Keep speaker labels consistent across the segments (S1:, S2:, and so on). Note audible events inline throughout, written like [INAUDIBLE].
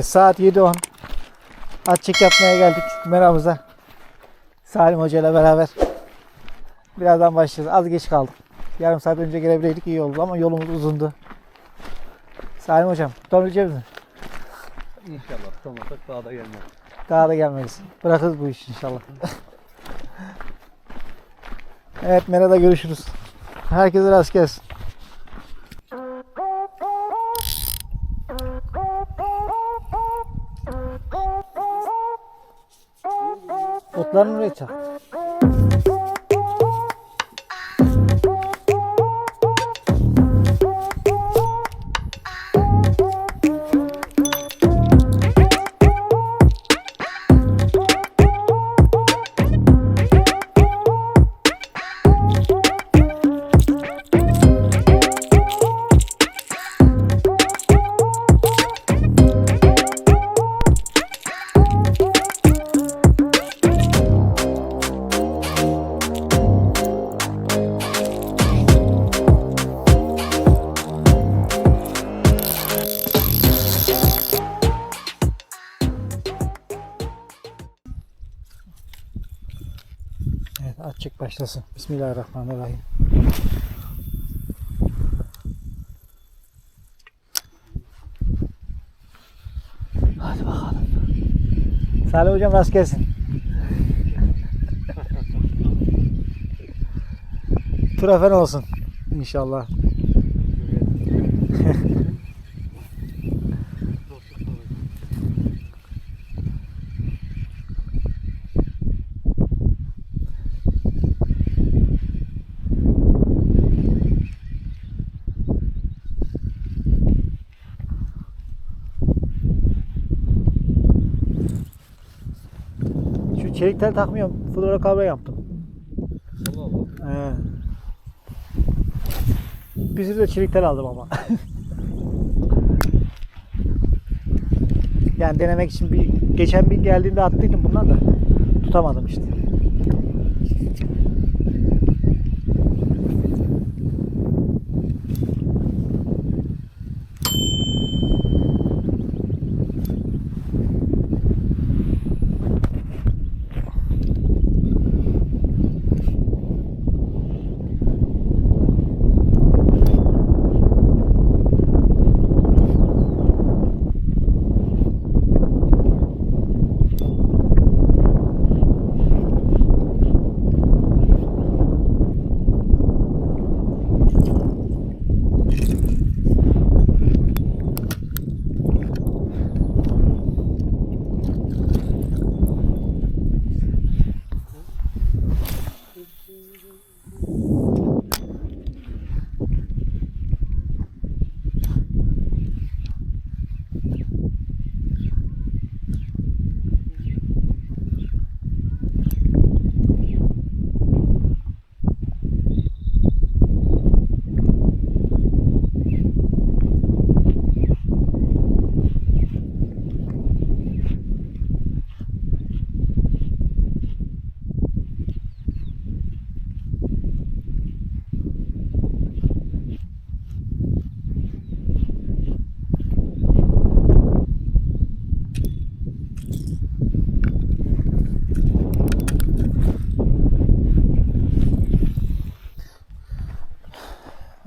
S1: Evet saat 7.10. At çek yapmaya geldik meramıza. Salim Hoca ile beraber. Birazdan başlayacağız. Az geç kaldık. Yarım saat önce gelebileydik iyi oldu ama yolumuz uzundu. Salim Hocam tutabilecek misin?
S2: İnşallah tutamasak daha da gelmez.
S1: Daha da gelmeyiz. Bırakırız bu işi inşallah. evet Mera'da görüşürüz. Herkese rast gelsin. Otların oraya açık başlasın. Bismillahirrahmanirrahim. Hadi bakalım. Salih hocam rast gelsin. [LAUGHS] Trafen olsun inşallah. Şu çelikleri takmıyorum. Fluorokarbon yaptım.
S2: Allah Allah.
S1: He. Bir sürü de çelikler aldım ama. [LAUGHS] yani denemek için bir geçen bir geldiğinde attıydım bunlar da tutamadım işte.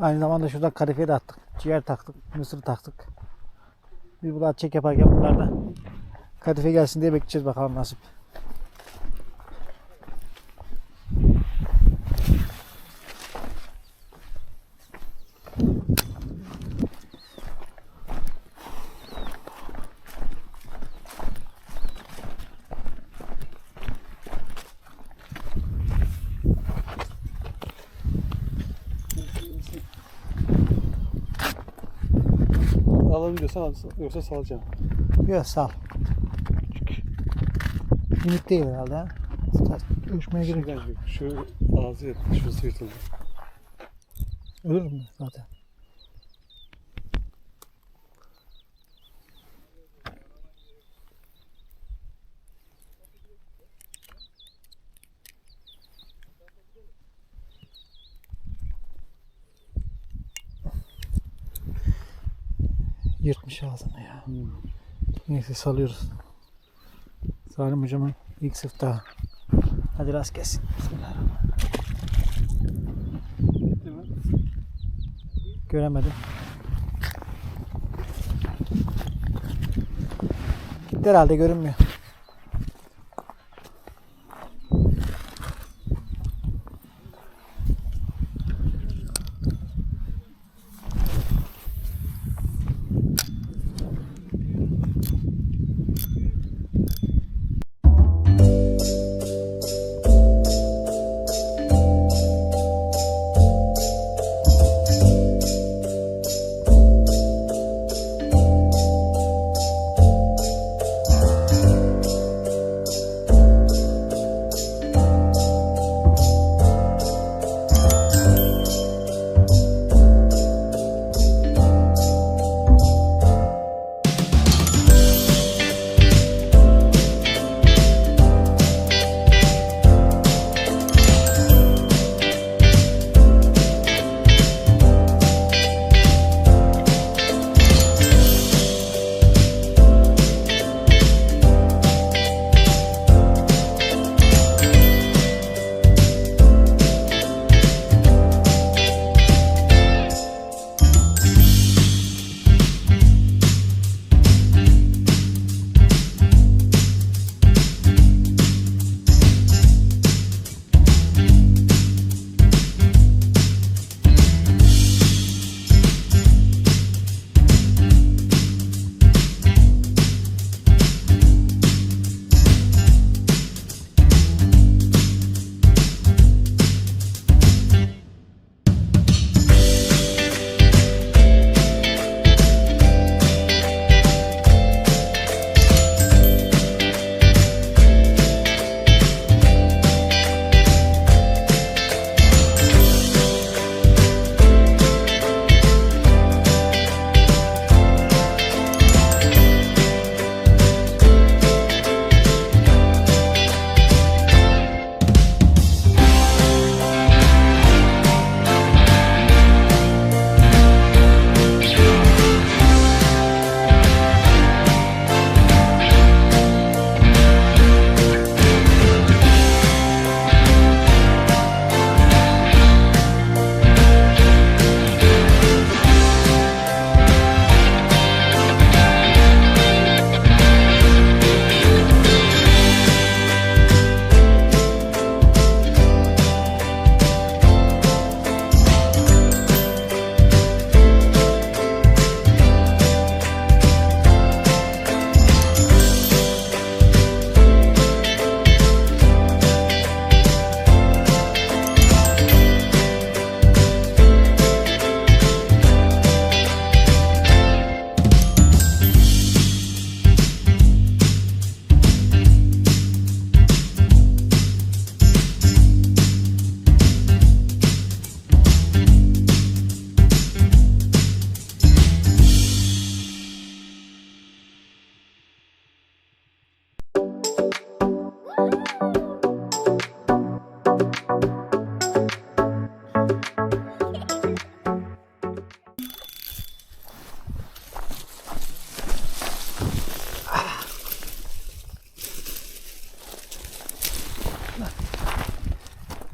S1: Aynı zamanda şurada kadife de attık. Ciğer taktık. Mısır taktık. Bir bu çek yaparken bunlar da kadife gelsin diye bekleyeceğiz bakalım nasip.
S2: Alabiliyorsan al, yoksa salacağım.
S1: Yok sağ ol. Limit değil herhalde ha. Ölçmeye gerek yok.
S2: Şu ağzı yet, şurası yırtıldı.
S1: Ölür mü zaten? Yırtmış ağzını ya. Neyse salıyoruz. Salim hocamın ilk siftahı. Hadi rast gelsin. Bismillahirrahmanirrahim. Göremedim. Gitti herhalde görünmüyor.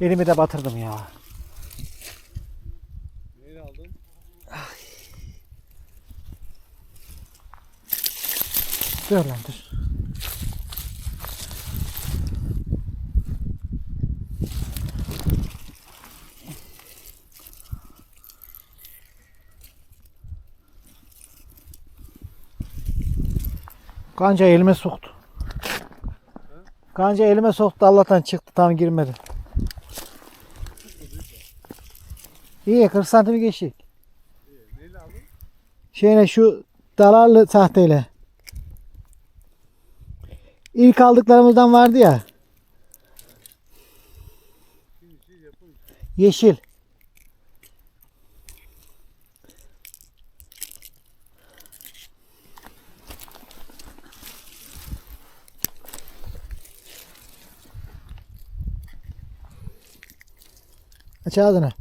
S1: Elimi de batırdım ya.
S2: Neyle aldın?
S1: Dur lan dur. Kanca elime soktu. Kanca elime soktu Allah'tan çıktı tam girmedi. İyi 40 santim geçtik. Şeyine şu dalarlı sahteyle. İlk aldıklarımızdan vardı ya. Yeşil. Aç ağzını.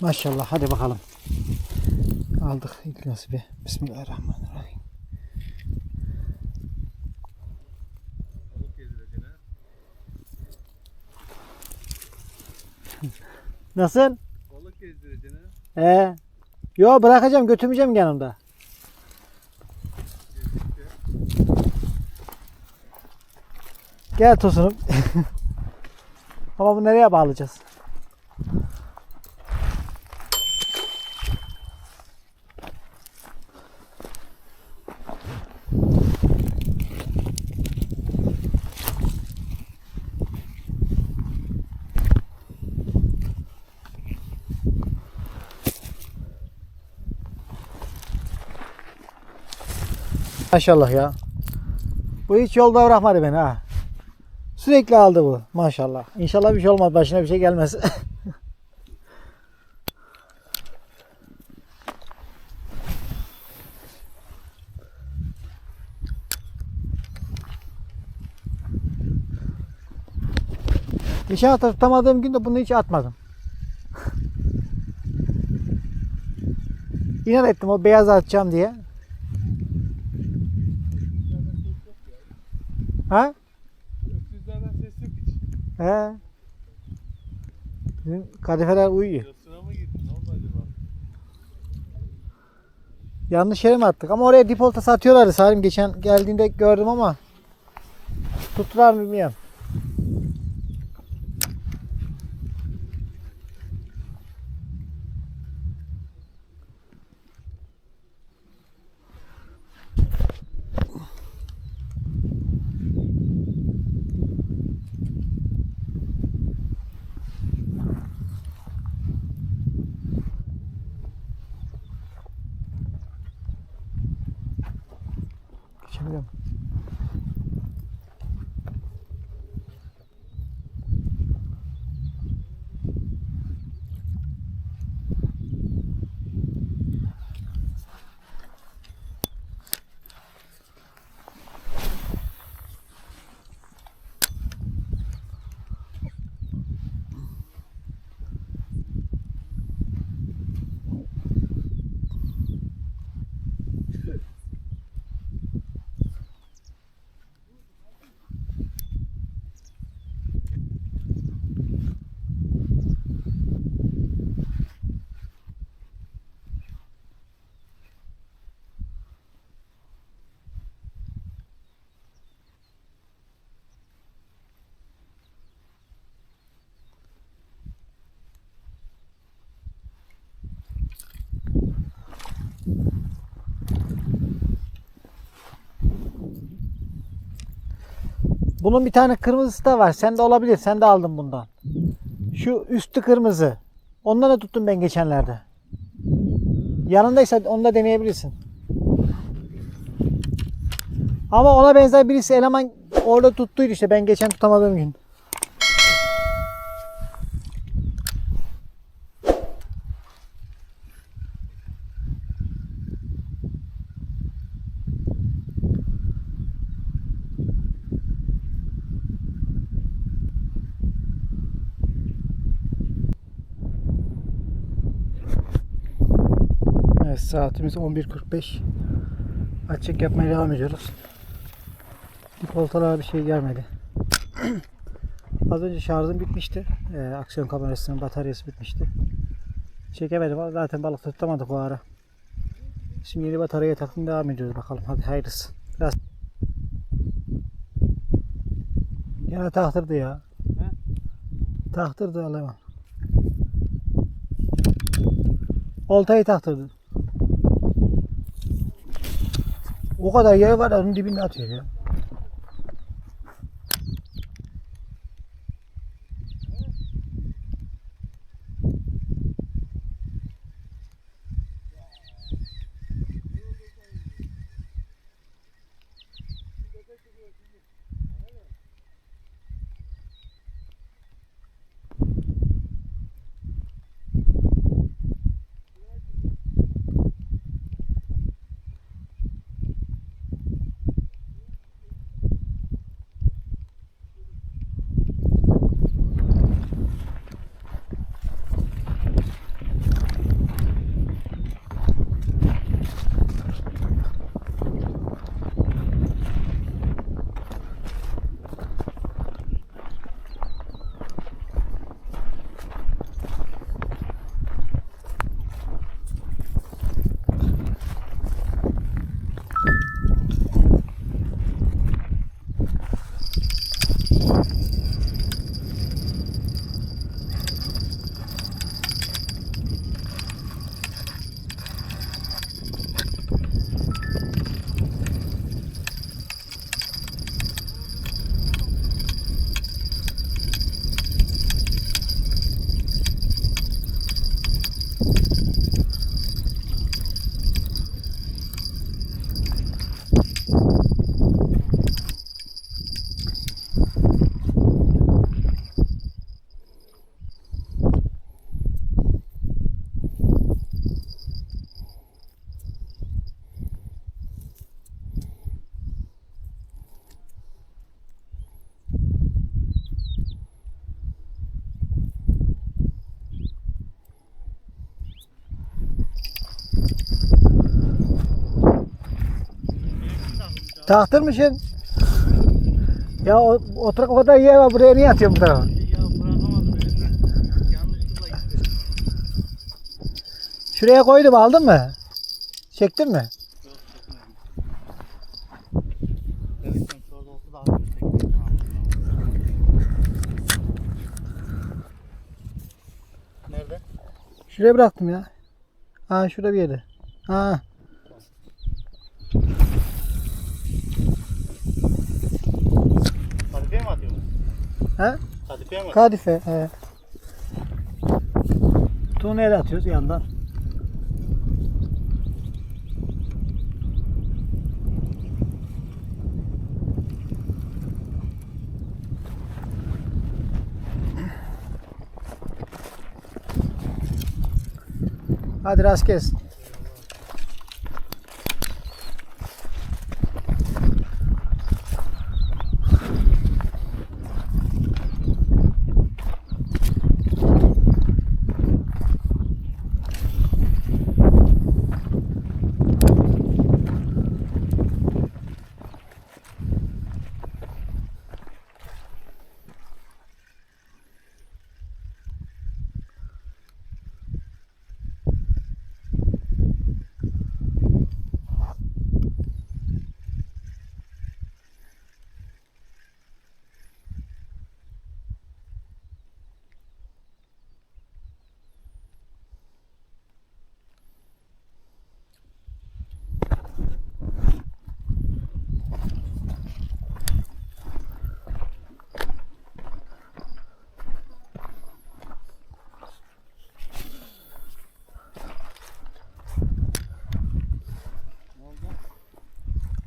S1: Maşallah hadi bakalım. Aldık ilk nasibi. Bismillahirrahmanirrahim. Nasıl?
S2: Balık gezdireceksin ha.
S1: Ee, yo bırakacağım götürmeyeceğim yanımda. Gel Tosun'um. [LAUGHS] Ama bu nereye bağlayacağız? Maşallah ya. Bu hiç yolda bırakmadı beni ha. Sürekli aldı bu maşallah. İnşallah bir şey olmaz başına bir şey gelmez. [LAUGHS] Geçen hafta tutamadığım gün de bunu hiç atmadım. İnat ettim o beyaz atacağım diye. Ha?
S2: Öküzlerden ses yok hiç.
S1: He. Bizim kadifeler uyuyor.
S2: Yasına mı gitti? Ne oldu acaba?
S1: Yanlış yere mi attık? Ama oraya dipolta satıyorlardı Salim. Geçen geldiğinde gördüm ama tuttular mı bilmiyorum. Yeah. Bunun bir tane kırmızısı da var. Sen de olabilir. Sen de aldın bundan. Şu üstü kırmızı. Ondan da tuttum ben geçenlerde. Yanındaysa onu da deneyebilirsin. Ama ona benzer birisi eleman orada tuttuydu işte ben geçen tutamadığım gün. Evet saatimiz 11.45. Açık yapmaya devam ediyoruz. Dipoltalara bir şey gelmedi. [CLEARS THROAT] Az önce şarjım bitmişti. Ee, aksiyon kamerasının bataryası bitmişti. Çekemedim zaten balık tutamadık o ara. Şimdi yeni bataryaya taktım devam ediyoruz bakalım. Hadi hayırlısı. Biraz... Yine taktırdı ya.
S2: He?
S1: Taktırdı Aleman. Oltayı taktırdı. O kadar yay var onun dibinde atıyor ya. Taktırmışsın. Ya o, oturak o kadar yer var buraya niye atıyorsun bu tarafa? Şuraya koydum aldın mı? Çektin mi?
S3: Nerede?
S1: Şuraya bıraktım ya. Ha şurada bir yerde. Ha.
S3: Kadifeye mi atıyorsun?
S1: Ha?
S3: Kadifeye mi?
S1: Kadife. He. Tunel atıyoruz yandan. Hadi rast gelsin.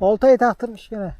S1: Oltayı taktırmış gene.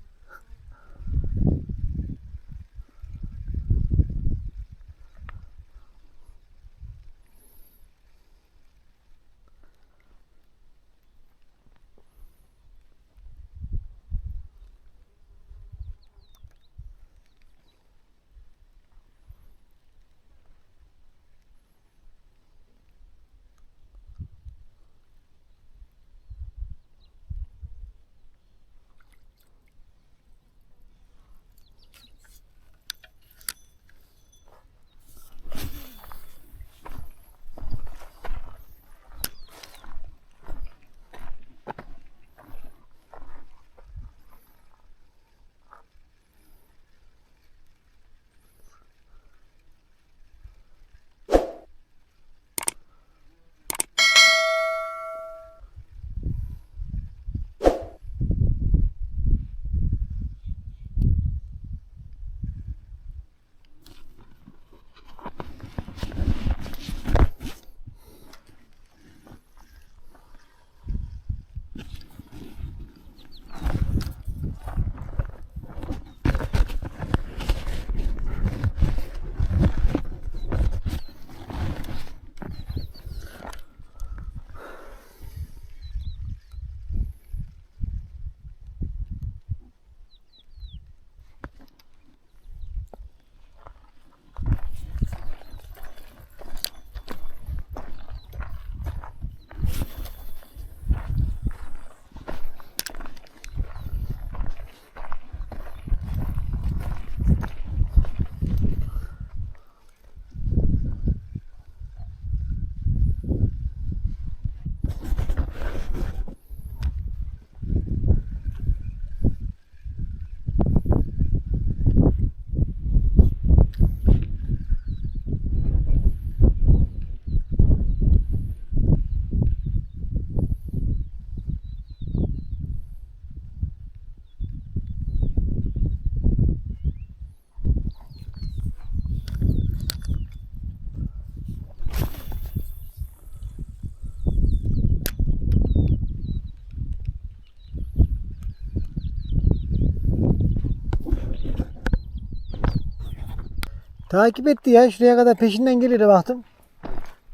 S1: Takip etti ya. Şuraya kadar peşinden geliyor baktım.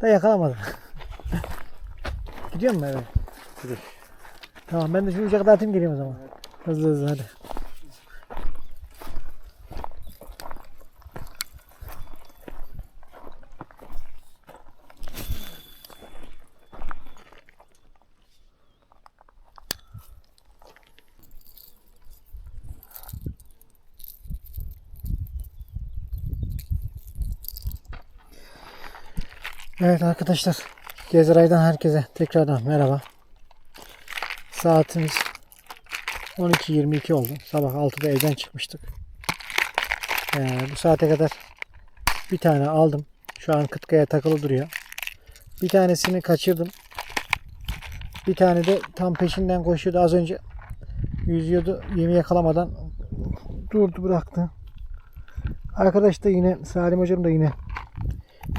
S1: Da yakalamadı. Gidiyor mu eve?
S3: Gidiyor.
S1: Tamam ben de şu uca kadar atayım geleyim o zaman. Hızlı hızlı hadi. Evet arkadaşlar. Gezeray'dan herkese tekrardan merhaba. Saatimiz 12.22 oldu. Sabah 6'da evden çıkmıştık. Ee, bu saate kadar bir tane aldım. Şu an kıtkaya takılı duruyor. Bir tanesini kaçırdım. Bir tane de tam peşinden koşuyordu. Az önce yüzüyordu. Yemi yakalamadan durdu bıraktı. Arkadaş da yine Salim hocam da yine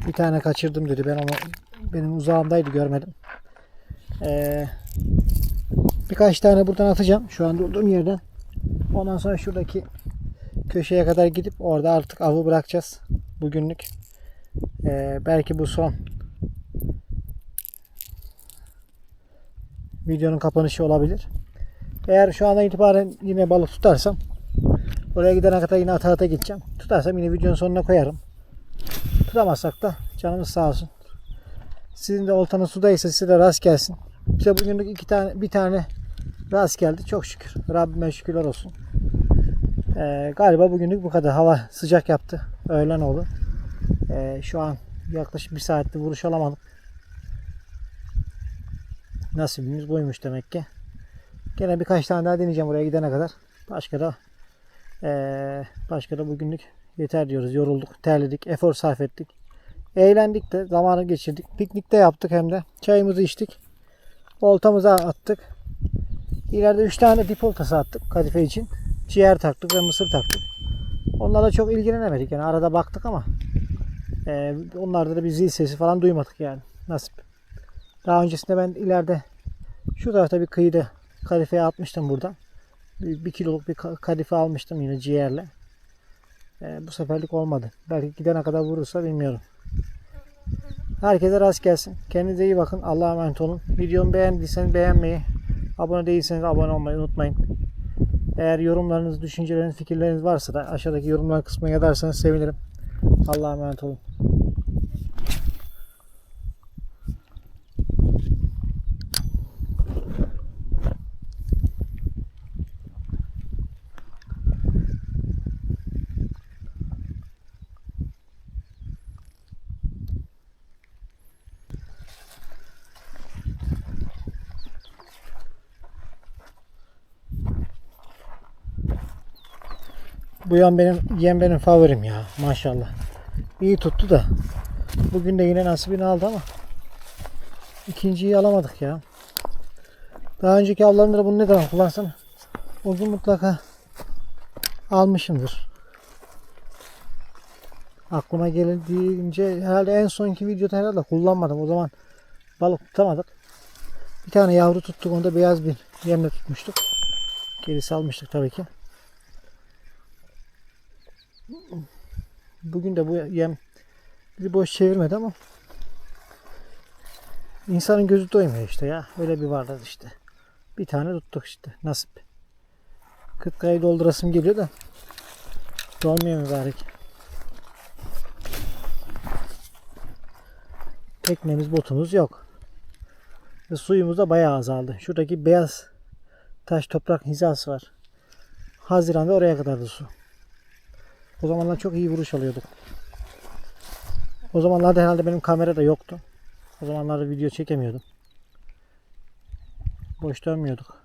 S1: bir tane kaçırdım dedi. Ben onu benim uzağımdaydı görmedim. Ee, birkaç tane buradan atacağım. Şu an durduğum yerden. Ondan sonra şuradaki köşeye kadar gidip orada artık avı bırakacağız. Bugünlük. Ee, belki bu son videonun kapanışı olabilir. Eğer şu andan itibaren yine balık tutarsam oraya gidene kadar yine ata ata gideceğim. Tutarsam yine videonun sonuna koyarım. Tutamazsak da canımız sağ olsun. Sizin de oltanız sudaysa size de rast gelsin. Bize bugünlük iki tane bir tane rast geldi. Çok şükür. Rabbime şükürler olsun. Ee, galiba bugünlük bu kadar. Hava sıcak yaptı. Öğlen oldu. Ee, şu an yaklaşık bir saatte vuruş alamadık. Nasibimiz buymuş demek ki. Gene birkaç tane daha deneyeceğim oraya gidene kadar. Başka da ee, başka da bugünlük yeter diyoruz. Yorulduk, terledik, efor sarf ettik. Eğlendik de zamanı geçirdik. Piknikte yaptık hem de. Çayımızı içtik. Oltamıza attık. İleride 3 tane dip oltası attık kadife için. Ciğer taktık ve mısır taktık. Onlarla çok ilgilenemedik yani arada baktık ama e, onlarda da bir zil sesi falan duymadık yani. Nasip. Daha öncesinde ben ileride şu tarafta bir kıyıda kadifeye atmıştım buradan. Bir, bir kiloluk bir ka- kadife almıştım yine ciğerle. E, bu seferlik olmadı. Belki gidene kadar vurursa bilmiyorum. Herkese rast gelsin. Kendinize iyi bakın. Allah'a emanet olun. Videomu beğendiyseniz beğenmeyi, abone değilseniz abone olmayı unutmayın. Eğer yorumlarınız, düşünceleriniz, fikirleriniz varsa da aşağıdaki yorumlar kısmına yazarsanız sevinirim. Allah'a emanet olun. Bu yan benim yem benim favorim ya maşallah. İyi tuttu da. Bugün de yine nasibini aldı ama ikinciyi alamadık ya. Daha önceki avlarımda da bunu ne zaman kullansam uzun mutlaka almışımdır. Aklıma geldiğince herhalde en sonki videoda herhalde kullanmadım. O zaman balık tutamadık. Bir tane yavru tuttuk. Onu da beyaz bir yemle tutmuştuk. Gerisi almıştık tabii ki. Bugün de bu yem bizi boş çevirmedi ama insanın gözü doymuyor işte ya. Öyle bir varlık işte. Bir tane tuttuk işte. Nasip. Kıtkayı doldurasım geliyor da dolmuyor mübarek. Teknemiz botumuz yok. Ve suyumuz da bayağı azaldı. Şuradaki beyaz taş toprak hizası var. Haziran'da oraya kadardı su. O zamanlar çok iyi vuruş alıyorduk. O zamanlarda herhalde benim kamera da yoktu. O zamanlarda video çekemiyordum. Boş dönmüyorduk.